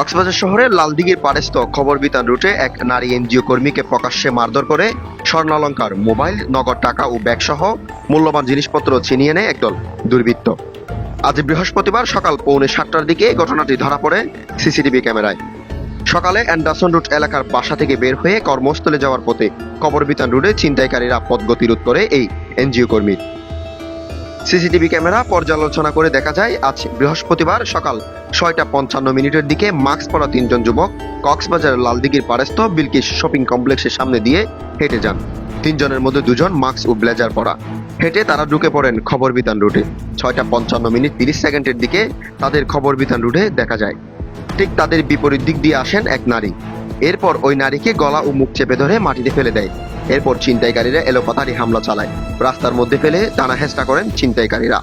কক্সবাজার শহরের লালদিঘির পারেস্ত খবর বিতান রুটে এক নারী এনজিও কর্মীকে প্রকাশ্যে মারধর করে স্বর্ণালঙ্কার, মোবাইল, নগদ টাকা ও ব্যাগ সহ মূল্যবান জিনিসপত্র ছিনিয়ে নেয় একদল দুর্বৃত্ত। আজ বৃহস্পতিবার সকাল পৌনে সাতটার দিকে ঘটনাটি ধরা পড়ে সিসিটিভি ক্যামেরায়। সকালে অ্যান্ডারসন রুট এলাকার বাসা থেকে বের হয়ে কর্মস্থলে যাওয়ার পথে কবর বিতান রুটে ছিনতাইকারীরা পথ গতিরোধ করে এই এনজিও কর্মীর সিসিটিভি ক্যামেরা পর্যালোচনা করে দেখা যায়, আজ বৃহস্পতিবার সকাল ছয়টা পঞ্চান্ন মিনিটের দিকে মাস্ক পরা তিনজন যুবক কক্সবাজার লালদিঘির পারেস্ত বিলকিস শপিং কমপ্লেক্সের সামনে দিয়ে হেঁটে যান। তিনজনের মধ্যে দুজন মাস্ক ও ব্লেজার পরা। হেঁটে তারা ঢুকে পড়েন খবর বিতান রুটে। ছয়টা পঞ্চান্ন মিনিট তিরিশ সেকেন্ডের দিকে তাদের খবর বিতান রুটে দেখা যায়। ঠিক তাদের বিপরীত দিক দিয়ে আসেন এক নারী। এরপর ওই নারীকে গলা ও মুখ চেপে ধরে মাটিতে ফেলে দেয়। এরপর ছিনতাইকারীরা এলোপাতারি হামলা চালায়। রাস্তার মধ্যে ফেলে টানা হেস্টা করেন ছিনতাইকারীরা।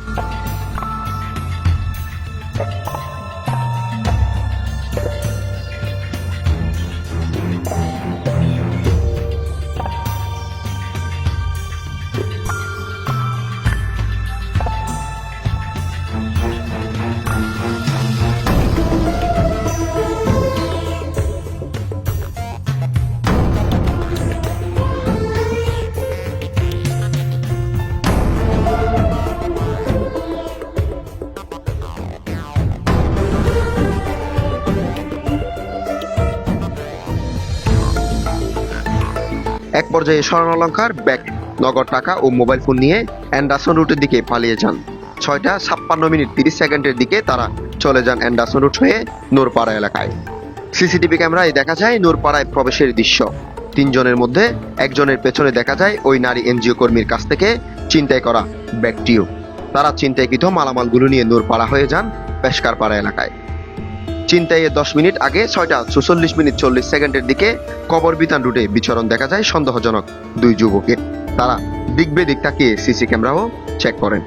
এক পর্যায়ে স্বর্ণালঙ্কার ব্যাগ, নগদ টাকা ও মোবাইল ফোন নিয়ে অ্যান্ডারসন রুটের দিকে পালিয়ে যান। ছয়টা ছাপ্পান্ন মিনিট তিরিশ সেকেন্ডের দিকে তারা চলে যান অ্যান্ডারসন রুট হয়ে নোরপাড়া এলাকায়। সিসিটিভি ক্যামেরায় দেখা যায় নোরপাড়ায় প্রবেশের দৃশ্য। তিনজনের মধ্যে একজনের পেছনে দেখা যায় ওই নারী এনজিও কর্মীর কাছ থেকে চিন্তাই করা ব্যাগটিও। তারা চিন্তাইকৃত মালামালগুলো নিয়ে নূরপাড়া হয়ে যান পেশকারপাড়া এলাকায়। চিন্তাইয়ে দশ মিনিট আগে ছয়টা চুচল্লিশ মিনিট চল্লিশ সেকেন্ডের দিকে কবর বিতান রুটে বিচরণ দেখা যায় সন্দেহজনক দুই যুবকের তারা দিক বেদিক তাকিয়ে সিসি ক্যামেরাও চেক করেন।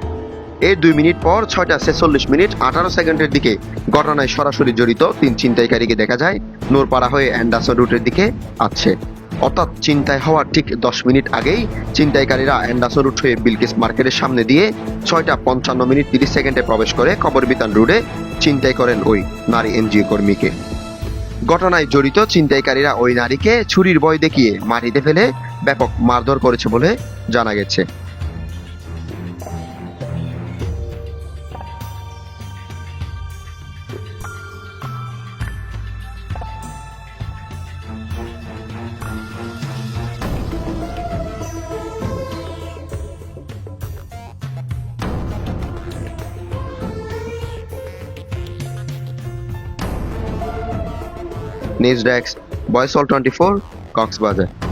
এর দুই মিনিট পর ছয়টা ছেচল্লিশ মিনিট আঠারো সেকেন্ডের দিকে ঘটনায় সরাসরি জড়িত তিন ছিনতাইকারীকে দেখা যায়, নোরপাড়া হয়ে অ্যান্ডারসন রুটের দিকে আছে অর্থাৎ চিন্তায় হওয়ার ঠিক দশ মিনিট আগেই চিন্তাইকারীরা অ্যান্ডারসন রুট হয়ে বিলকিস মার্কেটের সামনে দিয়ে ছয়টা পঞ্চান্ন মিনিট তিরিশ সেকেন্ডে প্রবেশ করে কবর বিতান রুটে চিন্তাই করেন ওই নারী এনজিও কর্মীকে। ঘটনায় জড়িত চিন্তাইকারীরা ওই নারীকে ছুরির ভয় দেখিয়ে মাটিতে ফেলে ব্যাপক মারধর করেছে বলে জানা গেছে। নিউজ ডেস্ক বয়স অল টোয়েন্টি ফোর কক্সবাজার